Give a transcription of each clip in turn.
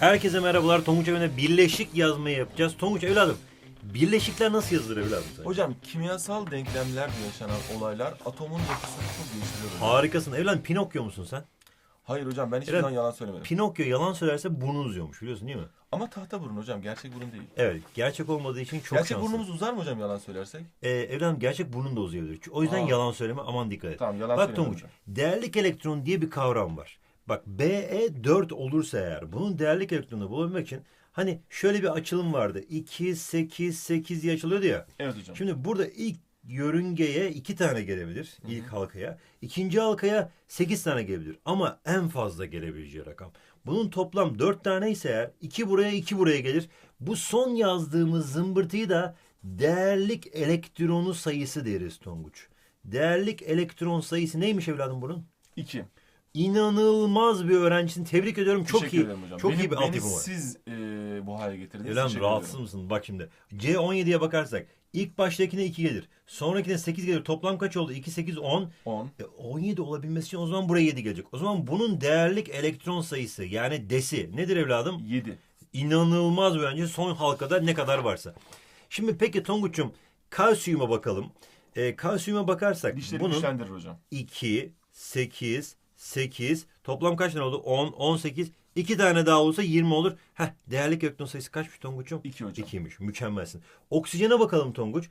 Herkese merhabalar. Tonguç evine birleşik yazmayı yapacağız. Tonguç evladım, birleşikler nasıl yazılır evladım? sen? Hocam kimyasal denklemlerle yaşanan olaylar atomun yapısını çok değiştiriyor. hocam. Harikasın. Evladım Pinokyo musun sen? Hayır hocam ben hiçbir Evet. zaman yalan söylemedim. Pinokyo yalan söylerse burnu uzuyormuş biliyorsun değil mi? Ama tahta burun hocam gerçek burun değil. Evet. Gerçek olmadığı için çok gerçek şanslı. burnumuz uzar mı hocam yalan söylersek? Ee, evladım gerçek burnun da uzayabilir. O yüzden Aa. yalan söyleme aman dikkat et. Tamam yalan Bak söylemem Tonguç, hocam. değerlik elektron diye bir kavram var. Bak BE 4 olursa eğer bunun değerlik elektronunu bulabilmek için hani şöyle bir açılım vardı. 2, 8, 8 diye açılıyordu ya. Evet hocam. Şimdi burada ilk yörüngeye iki tane gelebilir. ilk halkaya. İkinci halkaya sekiz tane gelebilir. Ama en fazla gelebileceği rakam. Bunun toplam dört tane ise eğer iki buraya iki buraya gelir. Bu son yazdığımız zımbırtıyı da değerlik elektronu sayısı deriz Tonguç. Değerlik elektron sayısı neymiş evladım bunun? İki. İnanılmaz bir öğrencisin. Tebrik ediyorum. Çok Teşekkür iyi. ederim hocam. Çok beni, iyi bir beni altyapı var. siz e, bu hale getirdiniz. Teşekkür rahatsız ederim. mısın? Bak şimdi. C17'ye bakarsak ilk baştakine 2 gelir. Sonrakine 8 gelir. Toplam kaç oldu? 2, 8, 10. 10. E, 17 olabilmesi için o zaman buraya 7 gelecek. O zaman bunun değerlik elektron sayısı yani desi nedir evladım? 7. İnanılmaz bence son halkada ne kadar varsa. Şimdi peki Tonguç'um kalsiyuma bakalım. E, kalsiyuma bakarsak Dişleri bunun güçlendirir hocam. 2, 8, 8 toplam kaç tane oldu? 10, 18. 2 tane daha olursa 20 olur. Heh, değerlik elektron sayısı kaçmış Tonguç'um? 2 hocam. 2'ymiş. Mükemmelsin. Oksijene bakalım Tonguç.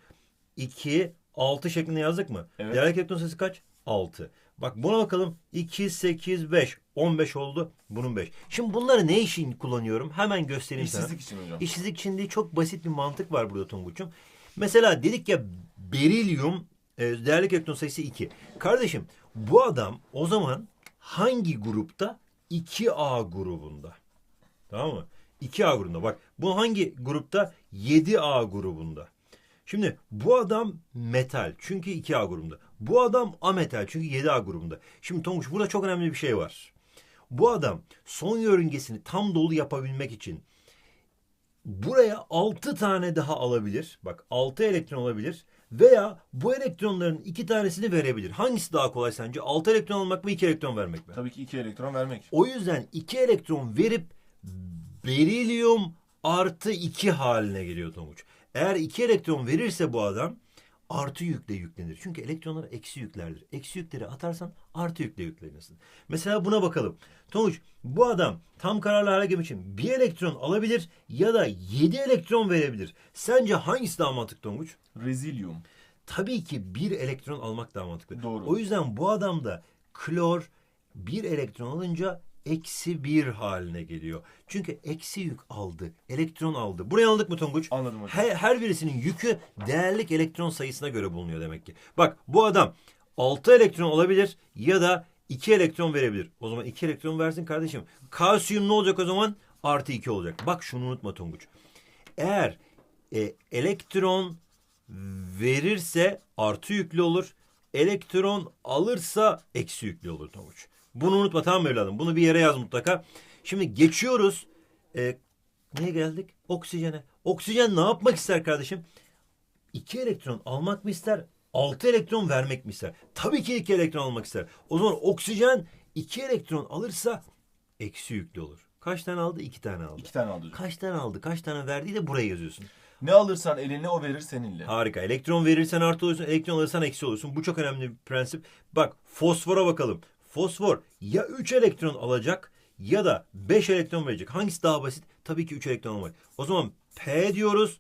2, 6 şeklinde yazdık mı? Evet. Değerlik elektron sayısı kaç? 6. Bak buna bakalım. 2, 8, 5. 15 oldu. Bunun 5. Şimdi bunları ne için kullanıyorum? Hemen göstereyim sana. İşsizlik için hocam. İşsizlik için değil çok basit bir mantık var burada Tonguç'um. Mesela dedik ya berilyum e, değerlik elektron sayısı 2. Kardeşim bu adam o zaman hangi grupta? 2A grubunda. Tamam mı? 2A grubunda. Bak bu hangi grupta? 7A grubunda. Şimdi bu adam metal çünkü 2A grubunda. Bu adam ametal çünkü 7A grubunda. Şimdi Tonguç burada çok önemli bir şey var. Bu adam son yörüngesini tam dolu yapabilmek için buraya 6 tane daha alabilir. Bak 6 elektron olabilir. Veya bu elektronların iki tanesini verebilir. Hangisi daha kolay sence? 6 elektron almak mı 2 elektron vermek mi? Tabii ki 2 elektron vermek. O yüzden 2 elektron verip berilyum artı 2 haline geliyor Tonguç. Eğer 2 elektron verirse bu adam artı yükle yüklenir. Çünkü elektronlar eksi yüklerdir. Eksi yükleri atarsan artı yükle yüklenirsin. Mesela buna bakalım. Tonguç bu adam tam kararlı hale gelmek için bir elektron alabilir ya da 7 elektron verebilir. Sence hangisi daha mantıklı Tonguç? Rezilyum. Tabii ki bir elektron almak daha mantıklı. Doğru. O yüzden bu adamda klor bir elektron alınca eksi bir haline geliyor. Çünkü eksi yük aldı. Elektron aldı. Buraya aldık mı Tonguç? Anladım hocam. Her, her birisinin yükü değerlik elektron sayısına göre bulunuyor demek ki. Bak bu adam 6 elektron alabilir ya da 2 elektron verebilir. O zaman 2 elektron versin kardeşim. Kalsiyum ne olacak o zaman? Artı 2 olacak. Bak şunu unutma Tonguç. Eğer e, elektron verirse artı yüklü olur. Elektron alırsa eksi yüklü olur Tonguç. Bunu unutma tamam mı evladım? Bunu bir yere yaz mutlaka. Şimdi geçiyoruz. E, neye geldik? Oksijene. Oksijen ne yapmak ister kardeşim? 2 elektron almak mı ister? 6 elektron vermek mi ister? Tabii ki 2 elektron almak ister. O zaman oksijen 2 elektron alırsa eksi yüklü olur. Kaç tane aldı? 2 tane aldı. 2 tane aldı hocam. Kaç tane aldı? Kaç tane verdiği de buraya yazıyorsun. Ne alırsan eline o verir seninle. Harika. Elektron verirsen artı olursun, elektron alırsan eksi olursun. Bu çok önemli bir prensip. Bak fosfora bakalım. Fosfor ya 3 elektron alacak ya da 5 elektron verecek. Hangisi daha basit? Tabii ki 3 elektron almak. O zaman P diyoruz.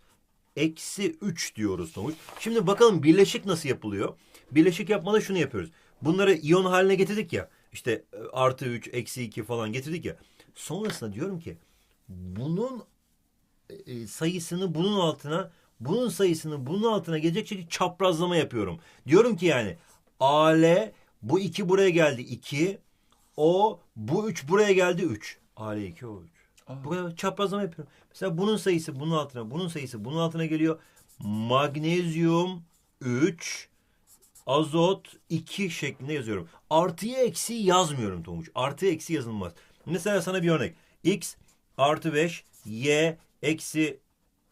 Eksi 3 diyoruz sonuç. Şimdi bakalım birleşik nasıl yapılıyor? Birleşik yapmada şunu yapıyoruz. Bunları iyon haline getirdik ya. İşte e, artı 3, eksi 2 falan getirdik ya. Sonrasında diyorum ki bunun e, sayısını bunun altına, bunun sayısını bunun altına gelecek şekilde çaprazlama yapıyorum. Diyorum ki yani AL bu 2 buraya geldi 2. O bu 3 buraya geldi 3. AL 2 o 3. Aa. Bu kadar çaprazlama yapıyorum. Mesela bunun sayısı bunun altına, bunun sayısı bunun altına geliyor. Magnezyum 3, azot 2 şeklinde yazıyorum. Artıyı eksi yazmıyorum Tonguç. Artı eksi yazılmaz. Mesela sana bir örnek. X artı 5, Y eksi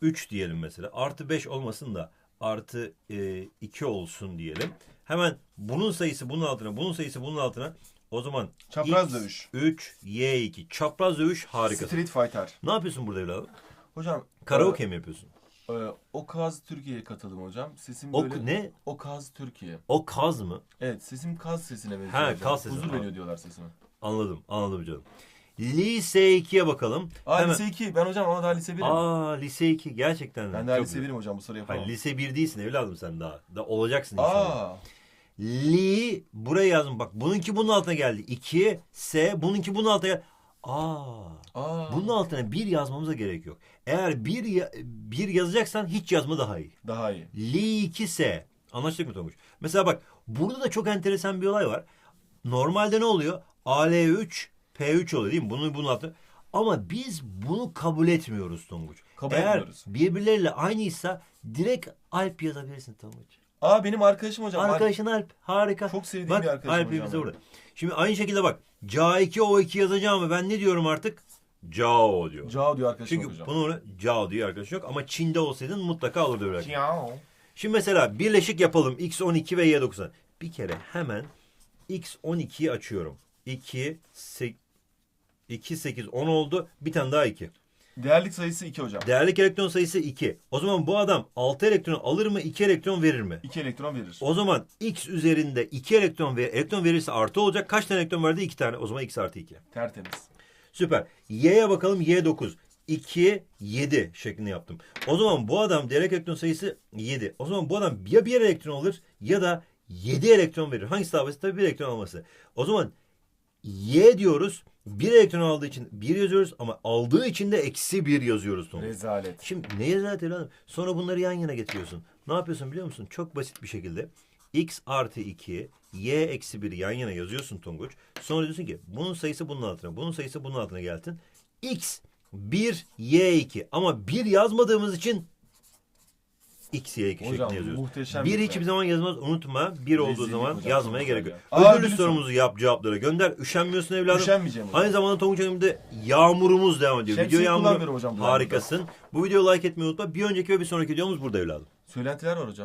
3 diyelim mesela. Artı 5 olmasın da artı e, 2 olsun diyelim. Hemen bunun sayısı bunun altına, bunun sayısı bunun altına. O zaman Çapraz X, dövüş. 3, Y2. Çapraz dövüş harika. Street Fighter. Ne yapıyorsun burada evladım? Hocam. Karaoke mi yapıyorsun? E, e, o Kaz Türkiye'ye katıldım hocam. Sesim O böyle. ne? O Kaz Türkiye. O kaz mı? Evet sesim kaz sesine benziyor. Hocam. kaz sesi. Huzur veriyor diyorlar sesime. Anladım, anladım canım. Lise 2'ye bakalım. Aa Hemen- lise 2. Ben hocam ama daha lise 1'im. Aa lise 2 gerçekten. de. ben daha Çok lise güzel. 1'im hocam bu soru yapamam. Hayır lise 1 değilsin evladım sen daha. Da olacaksın inşallah. Aa. Li buraya yazdım bak. Bununki bunun altına geldi. 2 S bununki bunun altına geldi. Aa. Aa. Bunun altına bir yazmamıza gerek yok. Eğer bir ya- bir yazacaksan hiç yazma daha iyi. Daha iyi. Li 2 S. Anlaştık mı Tonguç? Mesela bak burada da çok enteresan bir olay var. Normalde ne oluyor? AL3 P3 oluyor değil mi? Bunu bunun altına. Ama biz bunu kabul etmiyoruz Tonguç. Kabul Eğer etmiyoruz. birbirleriyle aynıysa direkt Alp yazabilirsin Tonguç. Aa benim arkadaşım hocam. Arkadaşın Alp. Harika. Çok sevdiğim bak, bir arkadaşım Alp hocam bize benim. burada. Şimdi aynı şekilde bak. Ca2 O2 yazacağım ben ne diyorum artık? Cao diyor. Cao diyor arkadaşım Çünkü hocam. orada Cao diyor arkadaş yok ama Çin'de olsaydın mutlaka alırdı öyle. Ciao. Şimdi mesela birleşik yapalım. X12 ve Y9. Bir kere hemen X12'yi açıyorum. 2, 2, 8, 10 oldu. Bir tane daha 2. Değerlik sayısı 2 hocam. Değerlik elektron sayısı 2. O zaman bu adam 6 elektron alır mı 2 elektron verir mi? 2 elektron verir. O zaman X üzerinde 2 elektron ve elektron verirse artı olacak. Kaç tane elektron verdi? 2 tane. O zaman X artı 2. Tertemiz. Süper. Y'ye bakalım. Y9. 2, 7 şeklinde yaptım. O zaman bu adam değerlik elektron sayısı 7. O zaman bu adam ya bir elektron alır ya da 7 elektron verir. Hangisi daha basit? Tabii bir elektron alması. O zaman Y diyoruz. Bir elektron aldığı için 1 yazıyoruz ama aldığı için de eksi 1 yazıyoruz. Tonguç. Rezalet. Şimdi neye zaten evladım? Sonra bunları yan yana getiriyorsun. Ne yapıyorsun biliyor musun? Çok basit bir şekilde x artı 2, y eksi 1'i yan yana yazıyorsun Tonguç. Sonra diyorsun ki bunun sayısı bunun altına, bunun sayısı bunun altına gelsin. x 1, y 2 ama 1 yazmadığımız için x, y 2 Hocam, şeklinde yazıyoruz. muhteşem Bir bir hiçbir şey. zaman yazmaz unutma. Bir olduğu Rezillik zaman hocam, yazmaya gerek yok. ya. Aa, Ödüllü ödüllü sorumuzu yap cevaplara gönder. Üşenmiyorsun evladım. Üşenmeyeceğim hocam. Aynı zamanda Tonguç önümde yağmurumuz devam ediyor. Şemsiye Video yağmuru hocam bu harikasın. Bu videoyu like etmeyi unutma. Bir önceki ve bir sonraki videomuz burada evladım. Söylentiler var hocam.